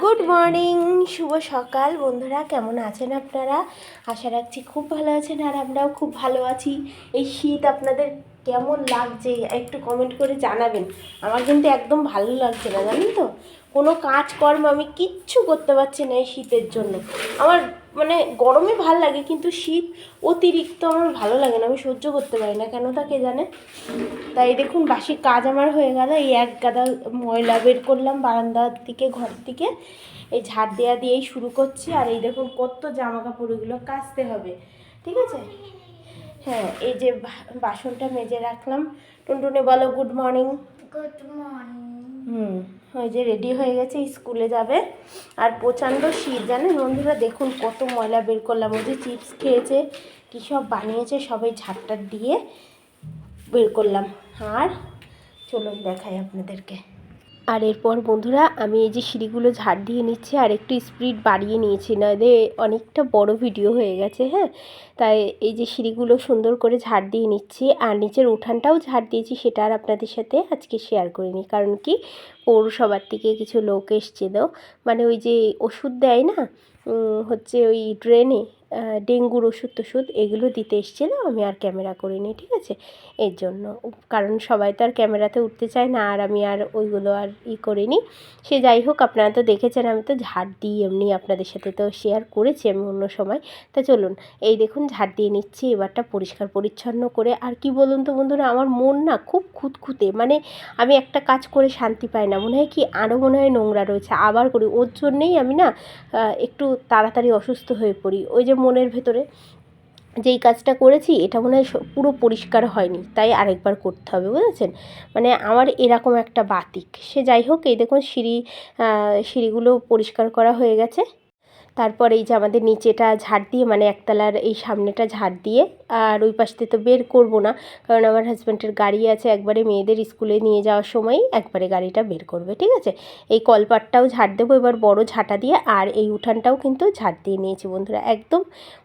Good morning শুভ সকাল। বন্ধুরা, কেমন আছেন আপনারা? আশা রাখছি খুব ভালো আছেন আর আমরাও খুব ভালো আছি। এই শীত আপনাদের কেমন লাগছে একটু কমেন্ট করে জানাবেন। আমার কিন্তু একদম ভালো লাগছে না, জানেন তো? কোনো কাজকর্ম আমি কিচ্ছু করতে পারছি না এই শীতের জন্য। আমার মানে গরমে ভালো লাগে, কিন্তু শীত অতিরিক্ত আমার ভালো লাগে না, আমি সহ্য করতে পারি না। কেন তা কে জানে? তাই দেখুন, বাসি কাজ আমার হয়ে গেল, এই এক গাদা ময়লা বের করলাম বারান্দার দিকে ঘর থেকে এই ঝাড় দেওয়া দিয়েই শুরু করছি, আর এই দেখুন কত জামা কাপড় এগুলো কাচতে হবে, ঠিক আছে? হ্যাঁ এই যে বাসনটা মেজে রাখলাম। টুনটুনে বলো গুড মর্নিং গুড মর্নিং হুম, ওই যে রেডি হয়ে গেছে স্কুলে যাবে। আর প্রচণ্ড শীত, জানেন বন্ধুরা? দেখুন কত ময়লা বের করলাম। ওই যে চিপস খেয়েছে, কী সব বানিয়েছে, সবাই ঝাপটার দিয়ে বের করলাম। আর চলুন দেখাই আপনাদেরকে। আর এরপর বন্ধুরা, আমি এই যে সিঁড়িগুলো ঝাড় দিয়ে নিচ্ছি আর একটু স্পিড বাড়িয়ে নিয়েছি। নইলে অনেকটা বড় ভিডিও হয়ে গেছে হ্যাঁ? তাই এই যে সিঁড়িগুলো সুন্দর করে ঝাড় দিয়ে নিচ্ছি আর নিচের উঠানটাও ঝাড় দিয়েছি, সেটা আর আপনাদের সাথে আজকে শেয়ার করিনি। কারণ কি, পৌরসভার থেকে কিছু লোক এসছিল। মানে ওই যে ওষুধ দেয় না হচ্ছে ওই ড্রেনে ডেঙ্গুর ওষুধ টষুধ এগুলো দিতে এসেছিল, আমি আর ক্যামেরা করিনি, ঠিক আছে? এর জন্য। কারণ সবাই তো আর ক্যামেরাতে উঠতে চায় না, আর আমি আর ওইগুলো আর ই করিনি। সে যাই হোক, আপনারা তো দেখেছেন, আমি তো ঝাড় দিই, এমনি আপনাদের সাথে তো শেয়ার করেছি আমি অন্য সময়। তা চলুন, এই দেখুন, ঝাড় দিয়ে নিচ্ছি, এবারটা পরিষ্কার পরিচ্ছন্ন করে। আর কি বলুন তো বন্ধুরা, আমার মন না খুব খুঁতখুঁতে মানে আমি একটা কাজ করে শান্তি পাই না, মনে হয় কি আরও মনে হয় নোংরা রয়েছে, আবার করি। ওর জন্যেই আমি না একটু তাড়াতাড়ি অসুস্থ হয়ে পড়ি। ওই যে মনের ভেতরে যেই কাজটা করেছি, এটা মনে হয় পুরো পরিষ্কার হয়নি। তাই আরেকবার করতে হবে, বুঝেছেন? মানে আমার এরকম একটা বাতিক। সে যাই হোক, এই দেখুন সিঁড়ি সিঁড়িগুলো পরিষ্কার করা হয়ে গেছে। তারপর এই যে আমাদের নিচেটা ঝাড় দিয়ে মানে একতলার এই সামনেটা ঝাড় দিয়ে, আর ওই পাশতে তো বের করব না, কারণ আমার হাজব্যান্ডের গাড়ি আছে একবারে মেয়েদের স্কুলে নিয়ে যাওয়ার সময়, একবারে গাড়িটা বের করবে, ঠিক আছে? এই কলপাটটাও ঝাড় দেবো, এবার বড় ঝাঁটা দিয়ে, আর এই উঠানটাও কিন্তু ঝাড় দিয়ে নিয়েছি বন্ধুরা, একদম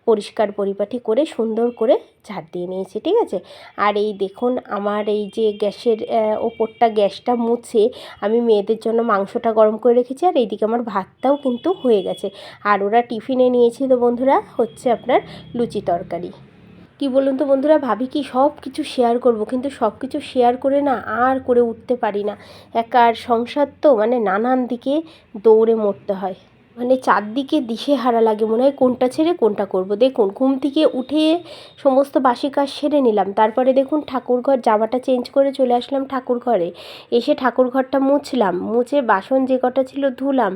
পরিষ্কার পরিপাটি করে, সুন্দর করে ঝাড় দিয়ে নিয়েছি, ঠিক আছে? আর এই দেখুন, আমার এই যে গ্যাসের ওপরটা গ্যাসটা মুছে আমি মেয়েদের জন্য মাংসটা গরম করে রেখেছি, আর এইদিকে আমার ভাতটাও কিন্তু হয়ে গেছে। আর ওরা টিফিনে নিয়েছিল বন্ধুরা, হচ্ছে আপনার লুচি তরকারি। কি বলুন তো বন্ধুরা, ভাবি কি সব কিছু শেয়ার করব? কিন্তু সব কিছু শেয়ার করে না, আর করে উঠতে পারি না। একার সংসার তো মানে নানান দিকে দৌড়ে মরতে হয়। মানে চারদিকে দিশেহারা লাগে, মনে হয় কোনটা ছেড়ে কোনটা করব। দেখুন, ঘুম থেকে উঠে সমস্ত বাসি কাজ সেরে নিলাম। তারপরে দেখুন, ঠাকুরঘর জামাটা চেঞ্জ করে চলে আসলাম ঠাকুর ঘরে এসে ঠাকুর ঘরটা মুছলাম। মুছে বাসন যে কটা ছিল ধুলাম।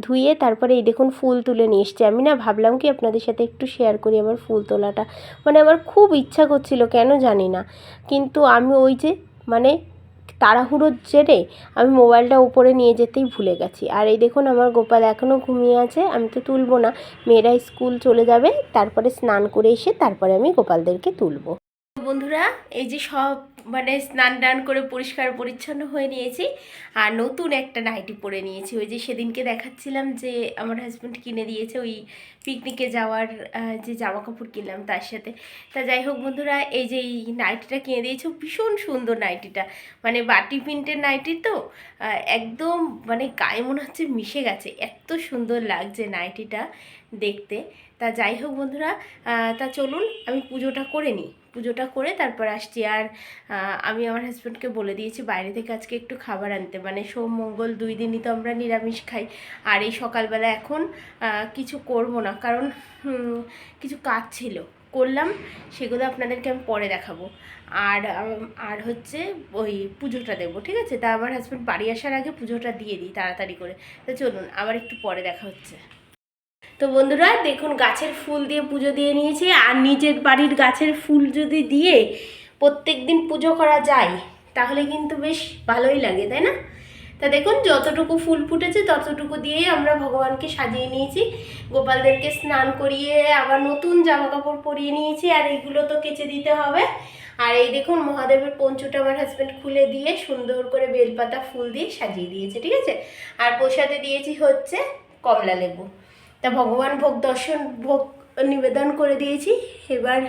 ধুয়ে তারপরে এই দেখুন, ফুল তুলে নিয়ে এসছি। আমি না ভাবলাম কি আপনাদের সাথে একটু শেয়ার করি আমার ফুল তোলাটা। মানে আমার খুব ইচ্ছা করছিল, কেন জানি না। কিন্তু আমি ওই যে মানে তাড়াহুড়োর জেরে আমি মোবাইলটা উপরে নিয়ে যেতেই ভুলে গেছি। আর এই দেখুন, আমার গোপাল এখনও ঘুমিয়ে আছে, আমি তো তুলবো না। মেয়েরা স্কুল চলে যাবে, তারপরে স্নান করে এসে তারপরে আমি গোপালদেরকে তুলবো। বন্ধুরা, এই যে সব মানে স্নান টান করে পরিষ্কার পরিচ্ছন্ন হয়ে নিয়েছি। আর নতুন একটা নাইটি পরে নিয়েছি। ওই যে সেদিনকে দেখাচ্ছিলাম যে আমার হাজব্যান্ড কিনে দিয়েছে ওই পিকনিকে যাওয়ার যে জামা কাপড় কিনলাম তার সাথে। তা যাই হোক বন্ধুরা, এই যে এই নাইটিটা কিনে দিয়েছে ভীষণ সুন্দর নাইটিটা। মানে বাটি প্রিন্টের নাইটি তো একদম মানে গায়ে মনে হচ্ছে মিশে গেছে। এত সুন্দর লাগছে নাইটিটা দেখতে। তা যাই হোক বন্ধুরা তা চলুন আমি পুজোটা করে নিই। পুজোটা করে তারপর আসছি। আর আমি আমার হাজব্যান্ডকে বলে দিয়েছি, বাইরে থেকে আজকে একটু খাবার আনতে। মানে সোম, মঙ্গল দুই দিনই তো আমরা নিরামিষ খাই। আর এই সকালবেলা এখন কিছু করব না। কারণ কিছু কাজ ছিল। করলাম, সেগুলো আপনাদেরকে আমি পরে দেখাবো। আর আর হচ্ছে ওই পুজোটা দেবো, ঠিক আছে? তা আমার হাজব্যান্ড বাড়ি আসার আগে পুজোটা দিয়ে দিই তাড়াতাড়ি করে। তা চলুন, আবার একটু পরে দেখা হচ্ছে। তো বন্ধুরা, দেখুন গাছের ফুল দিয়ে পুজো দিয়ে নিয়েছি, আর নিজের বাড়ির গাছের ফুল যদি দিয়ে প্রত্যেক দিন পুজো করা যায়, তাহলে কিন্তু বেশ ভালোই লাগে, তাই না? তা দেখুন, যতটুকু ফুল ফুটেছে, ততটুকু দিয়েই আমরা ভগবানকে সাজিয়ে নিয়েছি। গোপালদেরকে স্নান করিয়ে আবার নতুন জামা কাপড় পরিয়ে নিয়েছি, আর এইগুলো তো কেচে দিতে হবে। আর এই দেখুন, মহাদেবের পঞ্চুটা আমার হাজব্যান্ড খুলে দিয়ে সুন্দর করে বেলপাতা ফুল দিয়ে সাজিয়ে দিয়েছে, ঠিক আছে? আর প্রসাদে দিয়েছি হচ্ছে কমলা লেবু। তা ভগবান ভোগ দর্শন, ভোগ নিবেদন করে দিয়েছি। এবার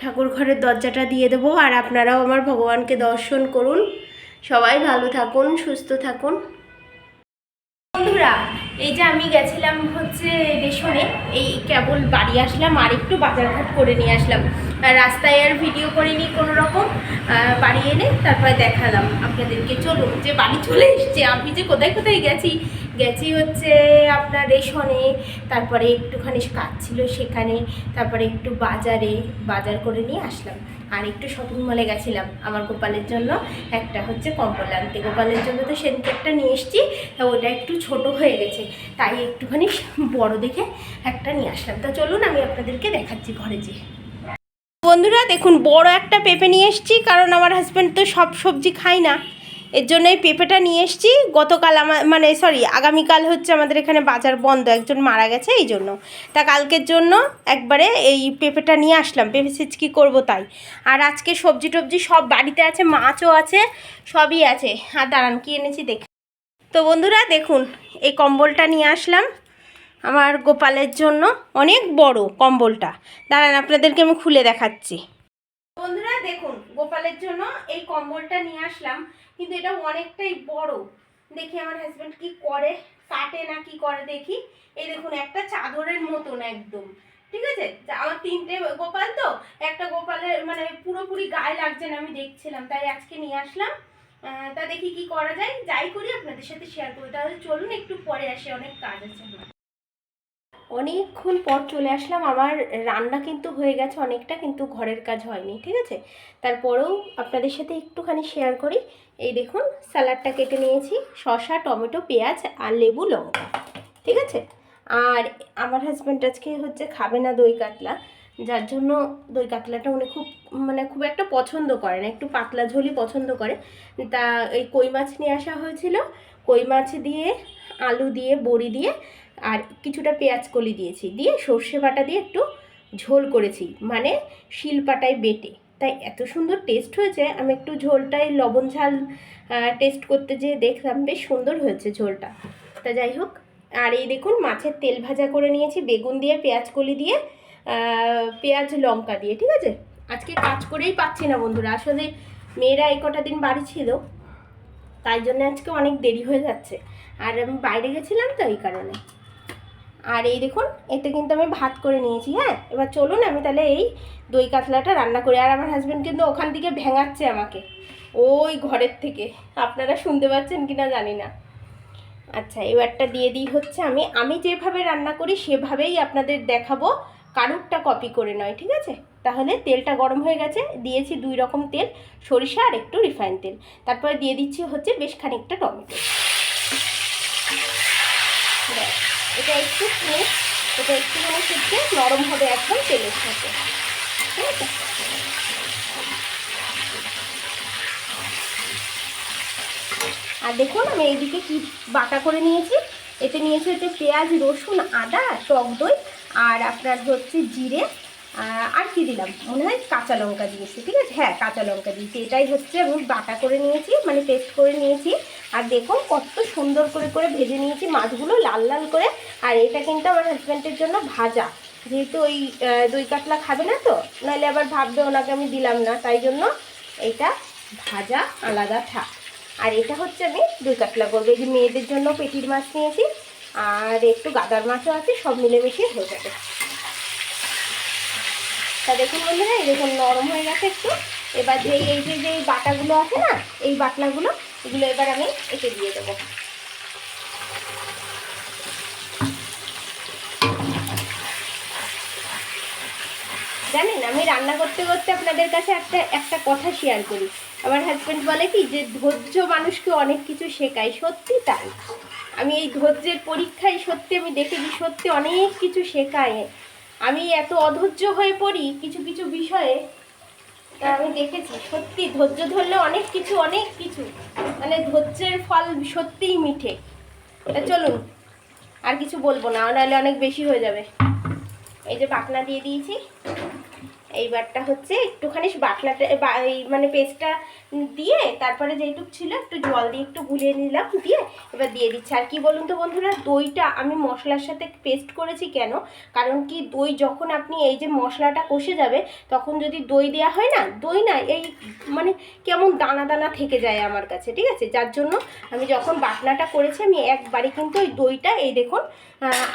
ঠাকুর ঘরের দরজাটা দিয়ে দেবো আর আপনারাও আমার ভগবানকে দর্শন করুন। সবাই ভালো থাকুন, সুস্থ থাকুন। বন্ধুরা, এই যে আমি গেছিলাম হচ্ছে রেশনে, এই কেবল বাড়ি আসলাম আর একটু বাজারঘাট করে নিয়ে আসলাম। রাস্তায় আর ভিডিও করিনি কোনো রকম বাড়ি এনে তারপরে দেখালাম। আপনাদেরকে চলুন, যে বাড়ি চলে এসছে, আমি যে কোথায় কোথায় গেছি গেছি হচ্ছে আপনার রেশনে, তারপরে একটুখানি কাজ ছিল সেখানে, তারপরে একটু বাজারে, বাজার করে নিয়ে আসলাম। আর একটু শপিং মলে গেছিলাম আমার গোপালের জন্য, একটা হচ্ছে কম্বল আনতে। গোপালের জন্য তো সেদিকে একটা নিয়ে এসেছি, তা ওটা একটু ছোট হয়ে গেছে, তাই একটুখানি বড় দেখে একটা নিয়ে আসলাম। তা চলুন আমি আপনাদেরকে দেখাচ্ছি ঘরে যেয়ে। বন্ধুরা, দেখুন বড় একটা পেঁপে নিয়ে এসেছি, কারণ আমার হাজব্যান্ড তো সব সবজি খায় না। এর জন্য এই পেঁপেটা নিয়ে এসেছি। গতকাল আমার মানে সরি আগামীকাল হচ্ছে আমাদের এখানে বাজার বন্ধ, একজন মারা গেছে, এই জন্য। তা কালকের জন্য একবারে এই পেঁপেটা নিয়ে আসলাম, পেঁপে সিচকি করব তাই। আর আজকে সবজি টবজি সব বাড়িতে আছে, মাছও আছে, সবই আছে। আর দাঁড়ান, কি এনেছি দেখে। তো বন্ধুরা, দেখুন, এই কম্বলটা নিয়ে আসলাম আমার গোপালের জন্য। অনেক বড় কম্বলটা। দাঁড়ান, আপনাদেরকে আমি খুলে দেখাচ্ছি। বন্ধুরা, দেখুন, গোপালের জন্য এই কম্বলটা নিয়ে আসলাম। কিন্তু এটা অনেকটাই বড়। দেখি আমার হাজব্যান্ড কি করে? কাটে না কি করে দেখি? এই দেখুন, একটা চাদরের মতন একদম। ঠিক আছে? আমার তিনটে গোপাল তো, একটা গোপালের মানে পুরোপুরি গায়ে লাগছে না, আমি দেখছিলাম। তাই আজকে নিয়ে আসলাম। তা দেখি কি করা যায়। যাই করি, আপনাদের সাথে শেয়ার করি তাহলে চলুন, একটু পরে আসি, অনেক কাজ আছে আমার। অনেকক্ষণ পর চলে আসলাম। আমার রান্না কিন্তু হয়ে গেছে অনেকটা, কিন্তু ঘরের কাজ হয়নি, ঠিক আছে? তারপরেও আপনাদের সাথে একটুখানি শেয়ার করি। এই দেখুন স্যালাডটা কেটে নিয়েছি, শসা, টমেটো, পেঁয়াজ আর লেবু, লঙ্কা, ঠিক আছে? আর আমার হাজব্যান্ড আজকে হচ্ছে খাবে না দই কাতলা, যার জন্য দই কাতলাটা উনি খুব মানে খুব একটা পছন্দ করে না, একটু পাতলা ঝোলই পছন্দ করে। তা এই কই মাছ নিয়ে আসা হয়েছিল। কই মাছ দিয়ে, আলু দিয়ে, বড়ি দিয়ে আর কিছুটা পেঁয়াজ কলি দিয়েছি। দিয়ে সর্ষে বাটা দিয়ে একটু ঝোল করেছি মানে শিলপাটায় বেটে। তাই এত সুন্দর টেস্ট হয়েছে, আমি একটু ঝোলটায় লবণ ঝাল টেস্ট করতে যেয়ে দেখলাম, বেশ সুন্দর হয়েছে ঝোলটা। তা যাই হোক, আর এই দেখুন মাছের তেল ভাজা করে নিয়েছি, বেগুন দিয়ে, পেঁয়াজ কলি দিয়ে পেঁয়াজ লঙ্কা দিয়ে, ঠিক আছে? আজকে কাজ করেই পাচ্ছি না বন্ধুরা, আসলে মেয়েরা এই কটা দিন বাড়ি ছিল, তাই জন্য আজকে অনেক দেরি হয়ে যাচ্ছে। আর আমি বাইরে গেছিলাম তো এই কারণে। আর এই দেখুন, এতে কিন্তু আমি ভাত করে নিয়েছি হ্যাঁ? এবার চলুন, আমি তাহলে এই দই কাতলাটা রান্না করি। আর আমার হাজব্যান্ড কিন্তু ওখান থেকে ভেঙাচ্ছে আমাকে, ওই ঘরের থেকে। আপনারা শুনতে পাচ্ছেন কি না জানি না। আচ্ছা এবারটা দিয়ে দিই হচ্ছে আমি। আমি যেভাবে রান্না করি, সেভাবেই আপনাদের দেখাবো। কারুরটা কপি করে নয়, ঠিক আছে? তাহলে তেলটা গরম হয়ে গেছে, দিয়েছি দুই রকম তেল, সরিষা আর একটু রিফাইন তেল। তারপরে দিয়ে দিচ্ছি হচ্ছে বেশ খানিকটা টমেটো। এটা একটু ফ্রেশ এটা একটুখানি হচ্ছে নরম হবে একদম তেলের সাথে। ঠিক আছে? আর দেখুন, আমি এইদিকে কি বাটা করে নিয়েছি। এতে নিয়েছি হচ্ছে পেঁয়াজ, রসুন, আদা, টক দই আর আপনার হচ্ছে জিরে। আর কি দিলাম? মনে হয় কাঁচা লঙ্কা দিয়েছি, ঠিক আছে? হ্যাঁ কাঁচা লঙ্কা দিয়েছি। এটাই হচ্ছে আমি বাটা করে নিয়েছি মানে পেস্ট করে নিয়েছি। আর দেখুন, কত সুন্দর করে করে ভেজে নিয়েছি মাছগুলো লাল লাল করে। আর এটা কিন্তু আমার হাজব্যান্ডের জন্য ভাজা। যেহেতু ওই দই কাতলা খাবে না তো, নাহলে আবার ভাববে ওনাকে আমি দিলাম না। তাই জন্য এটা ভাজা আলাদা থাক। আর এটা হচ্ছে আমি দই কাতলা করব। এই যে মেয়েদের জন্য পেটির মাছ নিয়েছি, আর একটু গাদার মাছও আছে, সব মিলেমিশে হয়ে যাবে। তা দেখুন বন্ধুরা, এই দেখুন নরম হয়ে গেছে একটু। এবার যে এই যে যে বাটাগুলো আছে না, এই বাটনাগুলো, এগুলো এবার আমি এঁকে দিয়ে দেবো। জানেন, আমি রান্না করতে করতে আপনাদের কাছে একটা একটা কথা শেয়ার করি। আমার হাজব্যান্ড বলে কি, যে ধৈর্য মানুষকে অনেক কিছু শেখায়, সত্যি তাই। আমি এই ধৈর্যের পরীক্ষায় সত্যি আমি দেখেছি, সত্যি অনেক কিছু শেখায়। আমি এত অধৈর্য হয়ে পড়ি কিছু কিছু বিষয়ে, তা আমি দেখেছি। সত্যি, ধৈর্য ধরলে অনেক কিছু অনেক কিছু। মানে ধৈর্যের ফল সত্যিই মিঠে। তা চলুন, আর কিছু বলব না, নাহলে অনেক বেশি হয়ে যাবে। এই যে পাকনা দিয়ে দিয়েছি। এইবারটা হচ্ছে একটুখানি বাটনাটা বা- এই মানে পেস্টটা দিয়ে তারপরে যেইটুক ছিল একটু জল দিয়ে একটু গুলিয়ে নিলাম দিয়ে এবার দিয়ে দিচ্ছি। আর কি বলুন তো বন্ধুরা দইটা আমি মশলার সাথে পেস্ট করেছি কেন? কারণ কি দই যখন আপনি এই যে মশলাটা কষে যাবে তখন যদি দই দেওয়া হয় না দই না এই মানে কেমন দানা দানা থেকে যায় আমার কাছে ঠিক আছে? যার জন্য আমি যখন বাটনাটা করেছি আমি একবারে কিন্তু ওই দইটা এই দেখুন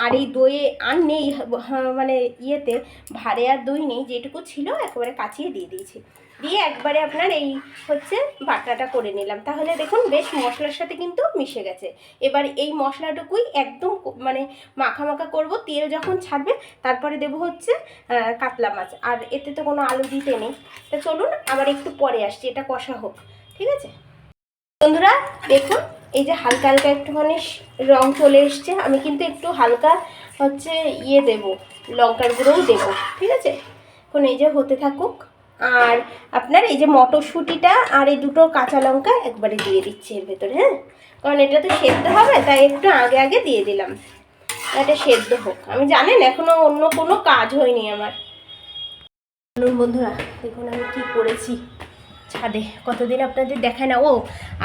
আর এই দইয়ে আর নেই হ্যাঁ, মানে ইয়েতে ভারে আর দই নেই যেটুকু ছিল, একেবারে কাচিয়ে দিয়ে দিয়েছি। দিয়ে একবারে আপনার এই হচ্ছে বাটাটা করে নিলাম। তাহলে দেখুন, বেশ মশলার সাথে কিন্তু মিশে গেছে। এবার এই মশলাটুকুই একদম মানে মাখা মাখা করব। তেল যখন ছাড়বে, তারপরে দেবো হচ্ছে কাতলা মাছ। আর এতে তো কোনো আলু দিতে নেই। তা চলুন, আবার একটু পরে আসছি, এটা কষা হোক। ঠিক আছে? বন্ধুরা, দেখুন, এই যে হালকা হালকা একটুখানি রং চলে এসছে। আমি কিন্তু একটু হালকা হচ্ছে ইয়ে দেব, লঙ্কার গুঁড়োও দেবো। ঠিক আছে? এখন এই যে হতে থাকুক, আর আপনার এই যে মটরশুঁটিটা আর এই দুটো কাঁচা লঙ্কা একবারে দিয়ে দিচ্ছি এর ভেতরে হ্যাঁ? কারণ এটা তো সেদ্ধ হবে, তাই একটু আগে আগে দিয়ে দিলাম। এটা সেদ্ধ হোক। আমি জানেন, এখনও অন্য কোনো কাজ হয়নি আমার। বন্ধুরা, দেখুন আমি কি করেছি। ছাদে, কতদিন আপনাদের দেখায় না, ও,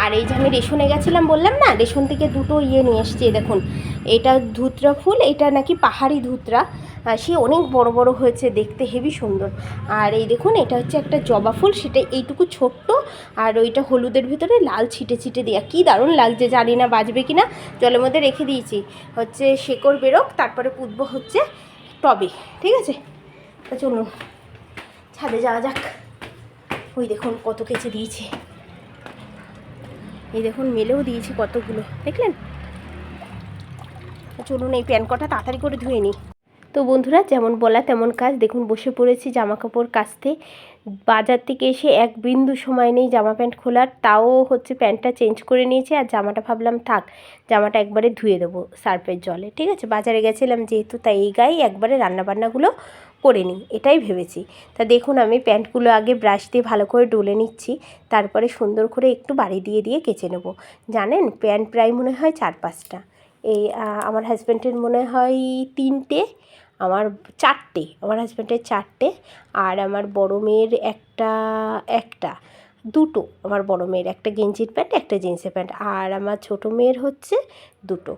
আর এই যে আমি রেশনে গেছিলাম, বললাম না, রেশন থেকে দুটো ইয়ে নিয়ে এসছি, দেখুন। এটা ধুতরা ফুল, এটা নাকি পাহাড়ি ধুতরা। সে অনেক বড় বড় হয়েছে, দেখতে হেভি সুন্দর। আর এই দেখুন, এটা হচ্ছে একটা জবা ফুল, সেটা এইটুকু ছোট্ট, আর ওইটা হলুদের ভিতরে লাল ছিটে ছিটে দেওয়া কী দারুণ লাগছে জানি না, বাজবে কি না, জলের মধ্যে রেখে দিয়েছি। হচ্ছে শেকড় বেরোক, তারপরে পুতবো হচ্ছে টবে, ঠিক আছে? তা চলুন, ছাদে যাওয়া যাক। ওই দেখুন, কত কেচে দিয়েছে। এই দেখুন, মেলেও দিয়েছি কতগুলো, দেখলেন? চলুন, এই প্যান কটা তাড়াতাড়ি করে ধুয়ে নিই। তো বন্ধুরা, যেমন বলা তেমন কাজ। দেখুন, বসে পড়েছি জামা কাপড় কাচতে। বাজার থেকে এসে এক বিন্দু সময় নেই জামা প্যান্ট খোলার। তাও হচ্ছে প্যান্টটা চেঞ্জ করে নিয়েছি আর জামাটা ভাবলাম থাক, জামাটা একবারে ধুয়ে দেবো সার্ফের জলে। ঠিক আছে, বাজারে গেছিলাম যেহেতু, তাই এই গায়ে একবারে রান্নাবান্নাগুলো করে নিই, এটাই ভেবেছি। তা দেখুন, আমি প্যান্টগুলো আগে ব্রাশ দিয়ে ভালো করে ডলে নিচ্ছি, তারপরে সুন্দর করে একটু বাড়ি দিয়ে দিয়ে কেচে নেব। জানেন, প্যান্ট প্রায় মনে হয় চার পাঁচটা। এই আমার হাজব্যান্ডের মনে হয় তিনটে আমার চারটে, আমার হাজব্যান্ডের চারটে আর আমার বড় মেয়ের একটা একটা, দুটো, আমার বড় মেয়ের একটা গেঞ্জির প্যান্ট, একটা জিন্সের প্যান্ট আর আমার ছোটো মেয়ের হচ্ছে দুটো,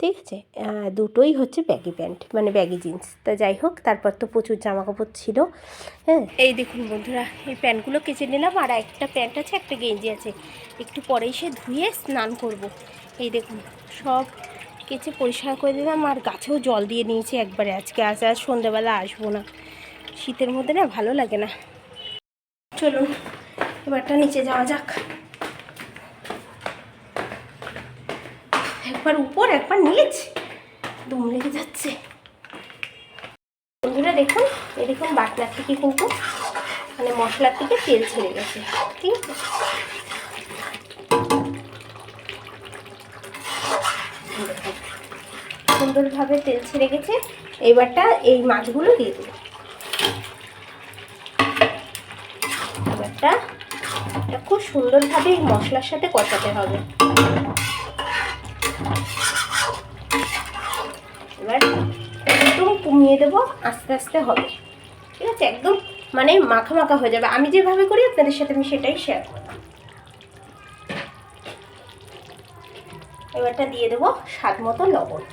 ঠিক আছে? দুটোই হচ্ছে ব্যাগি প্যান্ট মানে ব্যাগি জিন্স তা যাই হোক, তারপর তো প্রচুর জামা কাপড় ছিল হ্যাঁ? এই দেখুন বন্ধুরা, এই প্যান্টগুলো কেচে নিলাম আর একটা প্যান্ট আছে, একটা গেঞ্জি আছে। একটু পরে এসে ধুয়ে স্নান করব। এই দেখুন, সব কেচে পরিষ্কার করে দিলাম আর গাছেও জল দিয়ে নিয়েছি একবারে আজকে। আজ আর সন্ধ্যেবেলা আসব না। শীতের মধ্যে না ভালো লাগে না। চলুন, এবারটা নিচে যাওয়া যাক। একবার উপর, একবার নিচ। দম লেগে যাচ্ছে। বন্ধুরা দেখুন দেখুন বাটনার থেকে কিন্তু মানে মশলার থেকে তেল ছেড়ে গেছে। ঠিক আছে এই দেখুন। সুন্দরভাবে তেল ছেড়ে গেছে। এইবারটা এই মাছগুলো দিয়ে দেবো। এবারটা খুব সুন্দরভাবে এই মশলার সাথে কষাতে হবে। এবার একদম কমিয়ে দেবো, আস্তে আস্তে হবে। ঠিক আছে? একদম মানে মাখা মাখা হয়ে যাবে। আমি যেভাবে করি, আপনাদের সাথে আমি সেটাই শেয়ার করলাম। এবারটা দিয়ে দেবো স্বাদ মতো লবণ।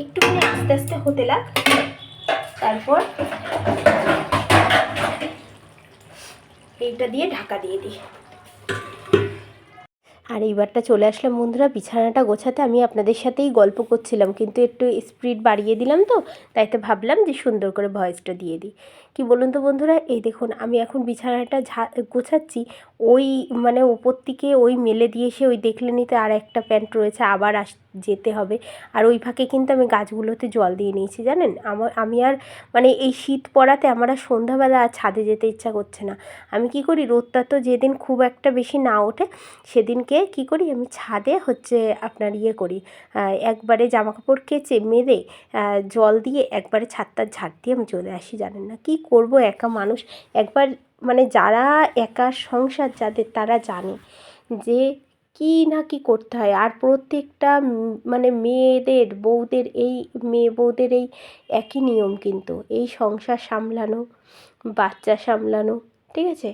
একটুখানি আস্তে আস্তে হতে লাগ। তারপর এইটা দিয়ে ঢাকা দিয়ে দিই। আর এইবারটা চলে আসলাম বন্ধুরা, বিছানাটা গোছাতে আমি আপনাদের সাথেই গল্প করছিলাম, কিন্তু একটু স্পিড বাড়িয়ে দিলাম তো, তাই তো ভাবলাম যে সুন্দর করে ভয়েসটা দিয়ে দিই। কি বলুন তো বন্ধুরা, এই দেখুন আমি এখন বিছানাটা ঝা, গোছাচ্ছি, ওই মানে ওপর থেকে ওই মেলে দিয়ে এসে ওই দেখলেনই তো আর একটা প্যান্ট রয়েছে, আবার আস, যেতে হবে। আর ওই ফাঁকে কিন্তু আমি গাছগুলোতে জল দিয়ে নিয়েছি, জানেন? আমার আমি আর মানে এই শীত পড়াতে আমার আর সন্ধ্যাবেলা আর ছাদে যেতে ইচ্ছা করছে না। আমি কি করি, রোদটা তো যেদিন খুব একটা বেশি না ওঠে, সেদিনকে কি করি? আমি ছাদে হচ্ছে আপনার ইয়ে করি। একবারে জামা কাপড় কেচে আহ, জল দিয়ে একবারে ছাদটা ঝাড় দিয়ে আমি চলে আসি জানেন না? কি করব একা মানুষ? একবার মানে যারা একা সংসার যাদের তারা জানে যে কী না কী করতে হয়। আর প্রত্যেকটা মানে মেয়েদের বউদের এই মেয়ে বউদের এই একই নিয়ম কিন্তু। এই সংসার সামলানো বাচ্চা সামলানো ঠিক আছে?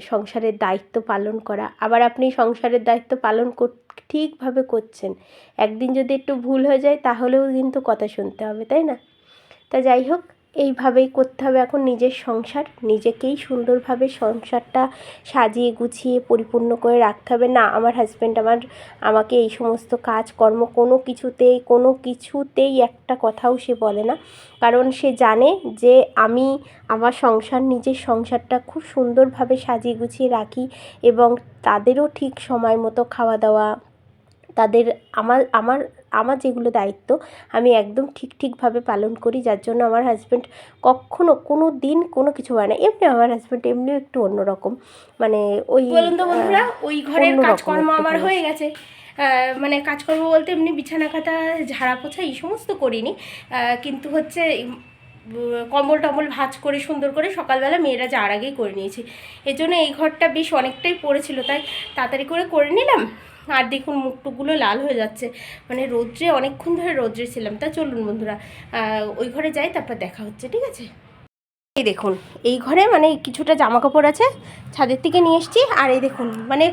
সংসারের দায়িত্ব পালন করা। আবার আপনি সংসারের দায়িত্ব পালন কর, ঠিকভাবে করছেন। একদিন যদি একটু ভুল হয়ে যায়, তাহলেও কিন্তু কথা শুনতে হবে, তাই না? তা যাই হোক এইভাবেই করতে হবে। এখন নিজের সংসার, নিজেকেই সুন্দরভাবে সংসারটা সাজিয়ে গুছিয়ে পরিপূর্ণ করে রাখতে হবে। না, আমার হাজব্যান্ড আমার আমাকে এই সমস্ত কাজকর্ম কোনো কিছুতেই কোনো কিছুতেই একটা কথাও সে বলে না। কারণ সে জানে যে আমি আমার সংসার, নিজের সংসারটা খুব সুন্দরভাবে সাজিয়ে গুছিয়ে রাখি এবং তাদেরও ঠিক সময় মতো খাওয়া দাওয়া, তাদের আমার আমার আমার যেগুলো দায়িত্ব আমি একদম ঠিক ঠিকভাবে পালন করি যার জন্য আমার হাজব্যান্ড কখনো কোনো দিন কোনো কিছু হয় না। এমনি আমার হাজব্যান্ড এমনিও একটু অন্যরকম। মানে ওই বলুন তো বন্ধুরা ওই ঘরের কাজকর্ম আমার হয়ে গেছে। মানে কাজকর্ম বলতে এমনি বিছানা কাটা ঝাড়া পোছা এই সমস্ত করিনি। কিন্তু হচ্ছে কম্বল টম্বল ভাঁজ করে সুন্দর করে সকালবেলা মেয়েরা যাওয়ার আগেই করে নিয়েছি। এর জন্য এই ঘরটা বেশ অনেকটাই পড়েছিল তাই তাড়াতাড়ি করে করে নিলাম। আর দেখুন মুখটুকগুলো লাল হয়ে যাচ্ছে। মানে রোদ্রে, অনেকক্ষণ ধরে রোদ্রে ছিলাম। তা চলুন বন্ধুরা ওই ঘরে যাই, তারপর দেখা হচ্ছে, ঠিক আছে? এই দেখুন, এই ঘরে মানে কিছুটা জামা কাপড় আছে, ছাদের থেকে নিয়ে এসেছি। আর এই দেখুন মানে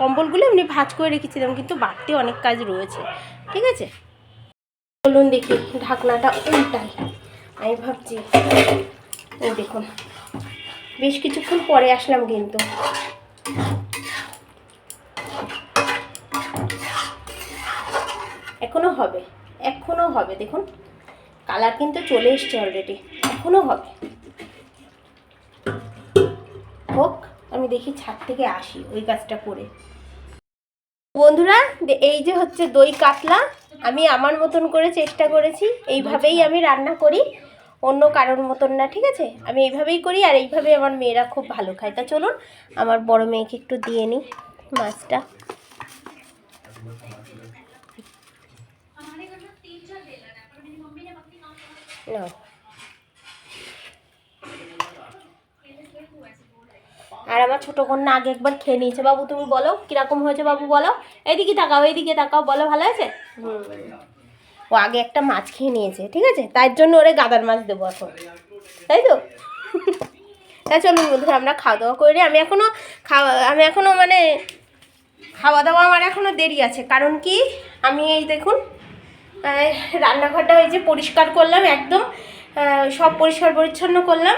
কম্বলগুলো এমনি ভাঁজ করে রেখেছিলাম, কিন্তু বাড়তি অনেক কাজ রয়েছে, ঠিক আছে? চলুন দেখি, ঢাকনাটা উল্টাই। আমি ভাবছি, এই দেখুন, বেশ কিছুক্ষণ পরে আসলাম কিন্তু। এখনও হবে এখনও হবে। দেখুন কালার কিন্তু চলে এসছে অলরেডি এখনও হবে। হোক আমি দেখি ছাদ থেকে আসি ওই কাজটা করে বন্ধুরা এই যে হচ্ছে দই কাতলা আমি আমার মতন করে চেষ্টা করেছি এইভাবেই আমি রান্না করি অন্য কারোর মতন না ঠিক আছে? আমি এইভাবেই করি আর এইভাবেই আমার মেয়েরা খুব ভালো খায়। তা চলুন আমার বড় মেয়েকে একটু দিয়ে নিই মাছটা। নাও আর আমার ছোটো কন্যা আগে একবার খেয়ে নিয়েছে। বাবু, তুমি বলো, কীরকম হয়েছে বাবু, বলো। এইদিকে তাকাও এইদিকে তাকাও, বলো, ভালো আছে ও আগে একটা মাছ খেয়ে নিয়েছে, ঠিক আছে? তার জন্য ওরে গাদার মাছ দেবো এখন। তাই তো? তা চলুন বন্ধুরা, আমরা খাওয়া দাওয়া করে। আমি এখনও খাওয়া, আমি এখনও মানে খাওয়া দাওয়া আমার এখনও দেরি আছে। কারণ কি? আমি এই দেখুন রান্নাঘরটা ওই যে পরিষ্কার করলাম একদম সব পরিষ্কার পরিচ্ছন্ন করলাম।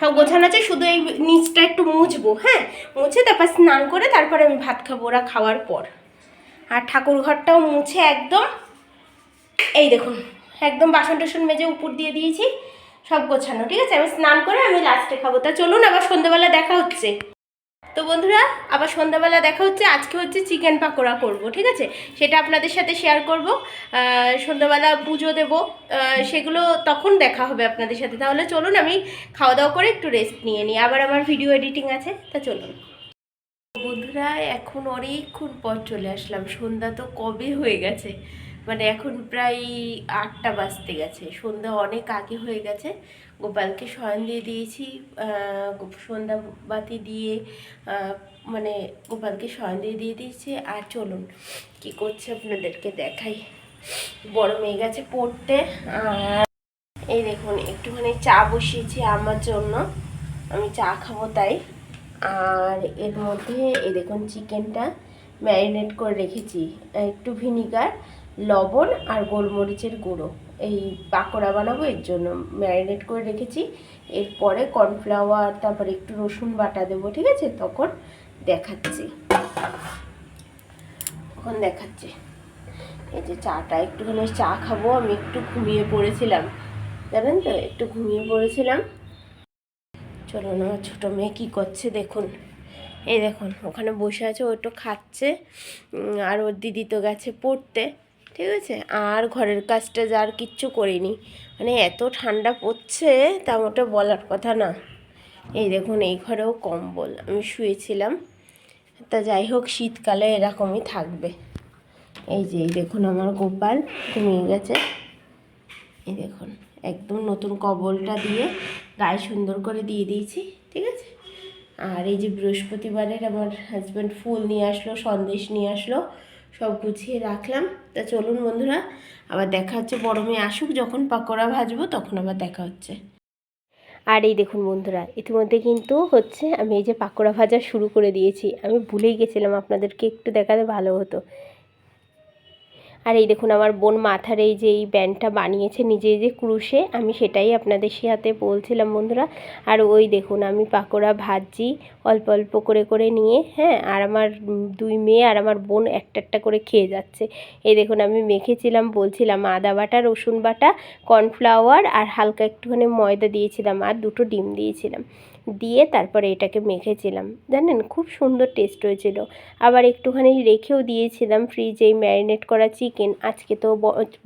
সব গোছানো আছে, শুধু এই নিচটা একটু মুছবো হ্যাঁ? মুছে তারপর স্নান করে তারপরে আমি ভাত খাব ওরা খাওয়ার পর। আর ঠাকুর ঘরটাও মুছে একদম, এই দেখুন, একদম বাসন টাসন মেজে উপর দিয়ে দিয়েছি, সব গোছানো, ঠিক আছে? আমি স্নান করে আমি লাস্টে খাব। তা চলুন আবার সন্ধ্যেবেলা দেখা হচ্ছে। তো বন্ধুরা, আবার সন্ধ্যাবেলা দেখা হচ্ছে, আজকে হচ্ছে চিকেন পাকোড়া করব, ঠিক আছে? সেটা আপনাদের সাথে শেয়ার করব। সন্ধ্যাবেলা পুজো দেব সেগুলো তখন দেখা হবে আপনাদের সাথে। তাহলে চলুন, আমি খাওয়া দাওয়া করে একটু রেস্ট নিয়ে নিই। আবার আমার ভিডিও এডিটিং আছে, তা চলুন। বন্ধুরা, এখন অনেকক্ষণ পর চলে আসলাম। সন্ধ্যা তো কবে হয়ে গেছে? মানে এখন প্রায় আটটা বাজতে গেছে। সন্ধ্যা অনেক আগে হয়ে গেছে। গোপালকে শয়ন দিয়ে দিয়েছি সন্ধ্যা বাতি দিয়ে মানে গোপালকে শয়ন দিয়ে দিয়ে দিয়েছি। আর চলুন, কি করছে আপনাদেরকে দেখাই। বড় মেয়ে গেছে পড়তে। আর এই দেখুন, একটুখানি চা বসিয়েছি আমার জন্য। আমি চা খাব তাই। আর এর মধ্যে এই দেখুন, চিকেনটা ম্যারিনেট করে রেখেছি। একটু ভিনিগার লবণ আর গোলমরিচের গুঁড়ো। এই পাকোড়া বানাবো, এর জন্য ম্যারিনেট করে রেখেছি। এরপরে কর্নফ্লাওয়ার, তারপরে একটু রসুন বাটা দেবো, ঠিক আছে? তখন দেখাচ্ছি। তখন দেখাচ্ছি। এই যে চাটা, একটুখানি চা খাব, আমি একটু ঘুমিয়ে পড়েছিলাম। জানেন তো, একটু ঘুমিয়ে পড়েছিলাম। চলুন আমার ছোটো মেয়ে কী করছে দেখুন। এই দেখুন, ওখানে বসে আছে, ও একটু খাচ্ছে। আর ওর দিদি তো গেছে পড়তে। ঠিক আছে? আর ঘরের কাজটা যার কিচ্ছু করিনি। মানে এত ঠান্ডা পড়ছে, তা মোটে বলার কথা না। এই দেখুন, এই ঘরেও কম্বল। আমি শুয়েছিলাম। তা যাই হোক, শীতকালে এরকমই থাকবে। এই যে, এই দেখুন আমার গোপাল ঘুমিয়ে গেছে। এই দেখুন, একদম নতুন কবলটা দিয়ে গায়ে সুন্দর করে দিয়ে দিয়েছি, ঠিক আছে? আর এই যে বৃহস্পতিবারের আমার হাজব্যান্ড ফুল নিয়ে আসলো, সন্দেশ নিয়ে আসলো সব গুছিয়ে রাখলাম। তা চলুন বন্ধুরা, আবার দেখা হচ্ছে বড় মেয়ে আসুক, যখন পাকোড়া ভাজবো তখন আবার দেখা হচ্ছে। আর এই দেখুন বন্ধুরা, ইতিমধ্যে কিন্তু হচ্ছে আমি এই যে পাকোড়া ভাজা শুরু করে দিয়েছি। আমি ভুলেই গেছিলাম আপনাদেরকে একটু দেখাতে ভালো হতো। আর এই দেখুন আমার বোন মাথার এই যে এই ব্যান্ডটা বানিয়েছে নিজে যে ক্রুশে, আমি সেটাই আপনাদের সাথে বলছিলাম বন্ধুরা। আর ওই দেখুন আমি পাকোড়া ভাজি অল্প অল্প করে করে নিয়ে হ্যাঁ আর আমার দুই মেয়ে আর আমার বোন একটা একটা করে খেয়ে যাচ্ছে। এই দেখুন আমি মেখেছিলাম, বলছিলাম আদা বাটা, রসুন বাটা কর্নফ্লাওয়ার আর হালকা একটুখানি ময়দা দিয়েছিলাম আর দুটো ডিম দিয়েছিলাম। দিয়ে তারপরে এটাকে মেখেছিলাম। জানেন, খুব সুন্দর টেস্ট হয়েছিল। আবার একটুখানি রেখেও দিয়েছিলাম ফ্রিজে ম্যারিনেট করা চিকেন আজকে তো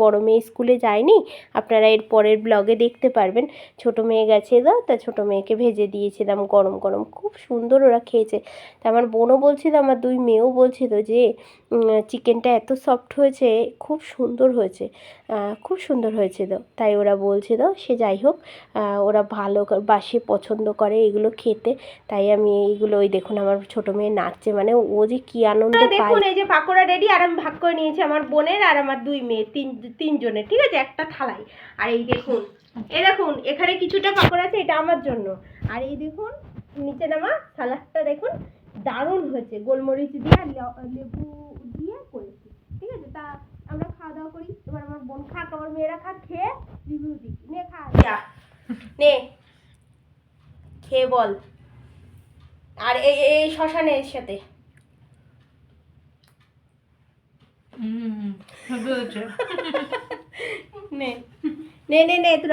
বড় মেয়ে স্কুলে যায়নি। আপনারা এর পরের ব্লগে দেখতে পারবেন। ছোট মেয়ে গেছে দাও তা ছোট মেয়েকে ভেজে দিয়েছিলাম গরম গরম। খুব সুন্দর ওরা খেয়েছে। তা আমার বোনও বলছিল, আমার দুই মেয়েও বলছিল যে চিকেনটা এত সফট হয়েছে খুব সুন্দর হয়েছে। খুব সুন্দর হয়েছে হয়েছিল তাই ওরা বলছে বলছিল সে যাই হোক ওরা ভালো বাসে পছন্দ করে এগুলো খেতে। তাই আমি এইগুলো ওই দেখুন আমার ছোট মেয়ে নাচছে মানে ও যে কি আনন্দ দেখুন এই যে পাকোড়া রেডি আর আমি ভাগ করে নিয়েছি আমার বোনের আর আমার দুই মেয়ে তিন তিনজনের ঠিক আছে? একটা থালায়। আর এই দেখুন এই দেখুন এখানে কিছুটা পাকোড়া আছে এটা আমার জন্য। আর এই দেখুন নিচে নামা সালাদটা দেখুন দারুণ হয়েছে। গোলমরিচ দিয়ে আর লেবু দিয়ে করেছি ঠিক আছে তা আমরা খাওয়া দাওয়া করি। এবার আমার বোন খাক আমার মেয়েরা খাক খেয়ে রিভিউ দিই নে খা। যা। নে। খেয়ে বল। আর এই এই শ্মশানের সাথে। নে। নে নে নে তোরা